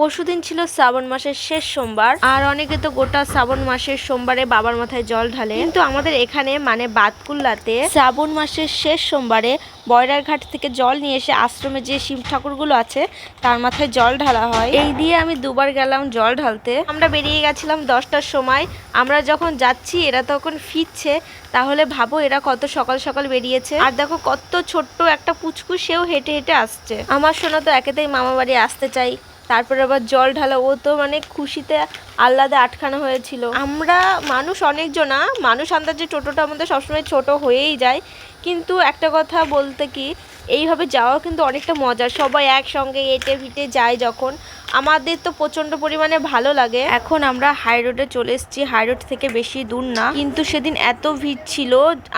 পরশুদিন ছিল শ্রাবণ মাসের শেষ সোমবার। আর অনেকে তো গোটা শ্রাবণ মাসের সোমবারে বাবার মাথায় জল ঢালে। কিন্তু আমাদের এখানে মানে বাতকুল্লাতে শ্রাবণ মাসের শেষ সোমবারে বয়রার ঘাট থেকে জল নিয়ে এসে আশ্রমে যে শিব ঠাকুরগুলো আছে, তার মাথায় জল ঢালা হয়। এই দিয়ে আমি দুবার গেলাম জল ঢালতে। আমরা বেরিয়ে গেছিলাম দশটার সময়। আমরা যখন যাচ্ছি, এরা তখন ফিরছে। তাহলে ভাবো এরা কত সকাল সকাল বেরিয়েছে। আর দেখো কত ছোট্ট একটা পুচকু, সেও হেঁটে হেঁটে আসছে। আমার সোনা তো একেতেই মামা বাড়ি আসতে চাই। তারপরে আবার জল ঢালা ও তো মানে খুশিতে আহ্লাদে আটখানা হয়েছিল। আমরা মানুষ অনেকজনা মানুষ আন্দাজে টোটোটা আমাদের সবসময় ছোট হয়েই যায়। কিন্তু একটা কথা বলতে কি, এইভাবে যাওয়া কিন্তু অনেকটা মজার। সবাই একসঙ্গে এটে ভিটে যায় যখন। আমাদের তো প্রচণ্ড পরিমাণে ভালো লাগে। এখন আমরা হাই রোডে চলে এসেছি। হাই রোড থেকে বেশি দূর না। কিন্তু সেদিন এত ভিড় ছিল,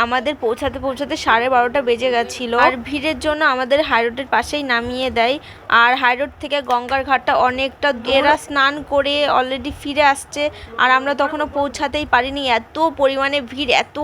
আমাদের পৌঁছাতে পৌঁছাতে সাড়ে বারোটা বেজে গেছিল। আর ভিড়ের জন্য আমাদের হাই রোডের পাশেই নামিয়ে দেয়। আর হাই রোড থেকে গঙ্গার ঘাটটা অনেকটা। এরা স্নান করে অলরেডি ফিরে আসছে আর আমরা তখনও পৌঁছাতেই পারিনি। এত পরিমাণে ভিড়, এত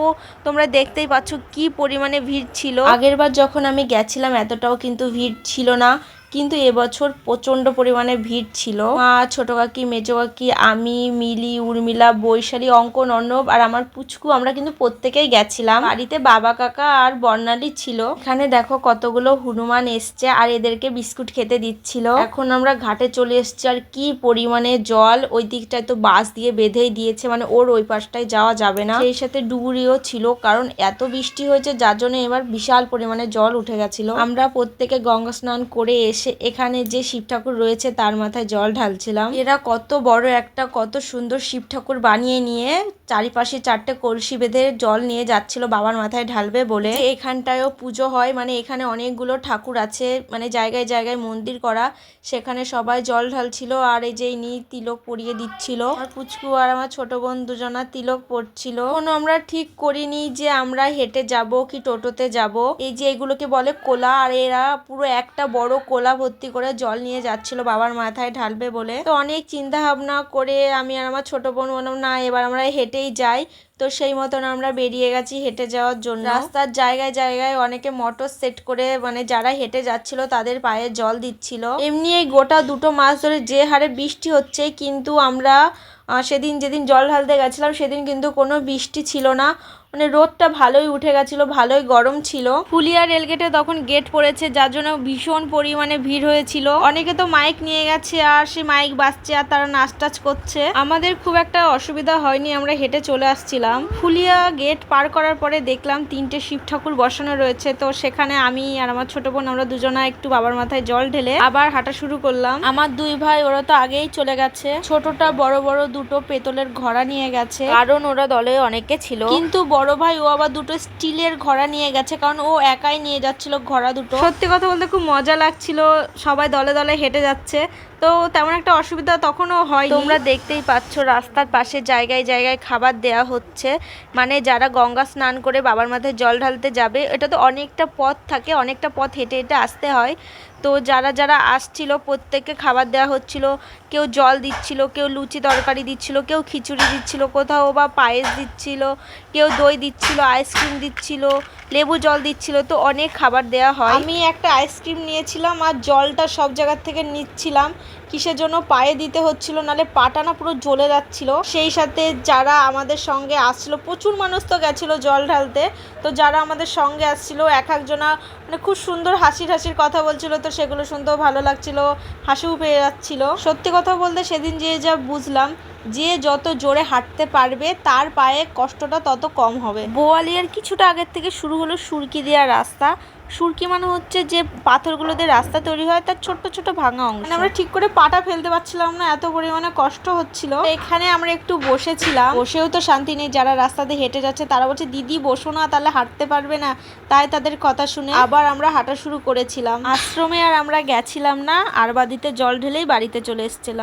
তোমরা দেখতেই পাচ্ছ কি পরিমাণে ভিড় ছিল। আগেরবার যখন আমি গেছিলাম, এতটাও কিন্তু ভিড় ছিল না। কিন্তু এবছর প্রচণ্ড পরিমাণে ভিড় ছিল। মা, ছোট কাকি, মেজো কাকি, আমি, মিলি, উর্মিলা, বৈশালী, অঙ্কন, অর্ণব আর আমার পুচকু, আমরা কিন্তু প্রত্যেকেই গেছিলাম। বাড়িতে বাবা, কাকা আর বর্ণালী ছিল। এখানে দেখো কতগুলো হনুমান এসছে আর এদেরকে বিস্কুট খেতে দিচ্ছিল। এখন আমরা ঘাটে চলে এসেছি আর কি পরিমাণে জল। ওই দিকটায় তো বাস দিয়ে বেঁধেই দিয়েছে মানে ওর ওই পাশটায় যাওয়া যাবে না। সেই সাথে ডুবুরিও ছিল কারণ এত বৃষ্টি হয়েছে, যার জন্য এবার বিশাল পরিমাণে জল উঠে গেছিল। আমরা প্রত্যেকে গঙ্গা স্নান করে এসে এখানে যে শিব ঠাকুর রয়েছে তার মাথায় জল ঢালছিলাম। এরা কত বড় একটা, কত সুন্দর শিব ঠাকুর বানিয়ে নিয়ে চারিপাশে চারটে কলসি বেঁধে জল নিয়ে যাচ্ছিল, বাবার মাথায় ঢালবে বলে। এখানটায়ও পুজো হয় মানে এখানে অনেকগুলো ঠাকুর আছে মানে জায়গায় জায়গায় মন্দির করা, সেখানে সবাই জল ঢালছিল আর এই যে ইনি তিলক পরিয়ে দিচ্ছিল। আর পুচকু আর আমার ছোট বোন দুজনা তিলক পড়ছিল কোনো আমরা ঠিক করিনি যে আমরা হেঁটে যাব কি টোটোতে যাব। এই যে এগুলোকে বলে কোলা, আর এরা পুরো একটা বড় কোলা ভর্তি করে জল নিয়ে যাচ্ছিল, বাবার মাথায় ঢালবে বলে। তো অনেক চিন্তা ভাবনা করে আমি আর আমার ছোট বোন বললাম, না, এবার আমরা হেঁটেই যাই। তো সেই মতন আমরা বেরিয়ে গেছি হেঁটে যাওয়ার জন্য। রাস্তার জায়গায় জায়গায় অনেকে মোটর সেট করে মানে যারা হেঁটে যাচ্ছিল তাদের পায়ে জল দিচ্ছিল। এমনি এই গোটা দুটো মাস ধরে যে হারে বৃষ্টি হচ্ছে কিন্তু আমরা সেদিন যেদিন জল ঢালতে গেছিলাম সেদিন কিন্তু কোনো বৃষ্টি ছিল না। মানে রোদটা ভালোই উঠে গেছিল, ভালোই গরম ছিল। ফুলিয়া রেলগেটে তখন গেট পড়েছে, যার জন্য ভীষণ পরিমাণে ভিড় হয়েছিল। অনেকে তো মাইক নিয়ে গেছে, আর সে মাইক বাজছে, আর তারা নাচ টাচ করছে। আমাদের খুব একটা অসুবিধা হয়নি, আমরা হেঁটে চলে আসছিলাম। ফুলিয়া গেট পার করার পরে দেখলাম তিনটে শিব ঠাকুর বসানো রয়েছে। তো সেখানে আমি আর আমার ছোট বোন, আমরা দুজনা একটু বাবার মাথায় জল ঢেলে আবার হাঁটা শুরু করলাম। আমার দুই ভাই, ওরা তো আগেই চলে গেছে। ছোটটা বড় বড় দুটো পেতলের ঘোড়া নিয়ে গেছে, কারণ ওরা দলে অনেকে ছিল। কিন্তু বড় ভাই ও আবার দুটো স্টিলের ঘোড়া নিয়ে গেছে কারণ ও একাই নিয়ে যাচ্ছিল ঘোড়া দুটো। সত্যি কথা বলতে খুব মজা লাগছিল সবাই দলে দলে হেঁটে যাচ্ছে। তো তেমন একটা অসুবিধা তখনও হয় তোমরা দেখতেই পাচ্ছ রাস্তার পাশে জায়গায় জায়গায় খাবার দেয়া হচ্ছে। মানে যারা গঙ্গা স্নান করে বাবার মাথায় জল ঢালতে যাবে এটা তো অনেকটা পথ থাকে অনেকটা পথ হেঁটে হেঁটে আসতে হয়। তো যারা যারা আসছিল, প্রত্যেককে খাবার দেওয়া হচ্ছিল। কেউ জল দিচ্ছিল, কেউ লুচি তরকারি দিচ্ছিল, কেউ খিচুড়ি দিচ্ছিল, কোথাও বা পায়েস দিচ্ছিল, কেউ দই দিচ্ছিল, আইসক্রিম দিচ্ছিল, লেবু জল দিচ্ছিল, তো অনেক খাবার দেওয়া হয়। আমি একটা আইসক্রিম নিয়েছিলাম আর জলটা সব জায়গার থেকে নিচ্ছিলাম। কিসের জন্য পায়ে দিতে হচ্ছিল, নালে পাটা না পুরো জ্বলে যাচ্ছিল। সেই সাথে যারা আমাদের সঙ্গে আসছিল, প্রচুর মানুষ তো গেছিল জল ঢালতে। তো যারা আমাদের সঙ্গে আসছিল, এক একজনা মানে খুব সুন্দর হাসির হাসির কথা বলছিল, তো সেগুলো শুনতেও ভালো লাগছিল, হাসিও পেয়ে যাচ্ছিল। সত্যি কথা বলতে সেদিন যে যা বুঝলাম যে যত জোরে হাঁটতে পারবে তার পায়ে কষ্টটা তত কম হবে। বোয়ালিয়ার কিছুটা আগের থেকে শুরু হলো সুরকি দেওয়ার রাস্তা। সুরকি মানে হচ্ছে যে পাথরগুলো দিয়ে রাস্তা তৈরি হয় তার ছোট্ট ছোট ভাঙা অংশ। মানে আমরা ঠিক করে পাটা ফেলতে পারছিলাম না এত পরিমাণে কষ্ট হচ্ছিল। এখানে আমরা একটু বসেছিলাম। বসেও তো শান্তি নেই যারা রাস্তা দিয়ে হেঁটে যাচ্ছে তারা বলছে দিদি বসো না তাহলে হাঁটতে পারবে না। তাই তাদের কথা শুনে আবার আমরা হাঁটা শুরু করেছিলাম। আশ্রমে আর আমরা গেছিলাম না আরবাদিতে জল ঢেলেই বাড়িতে চলে এসেছিলাম।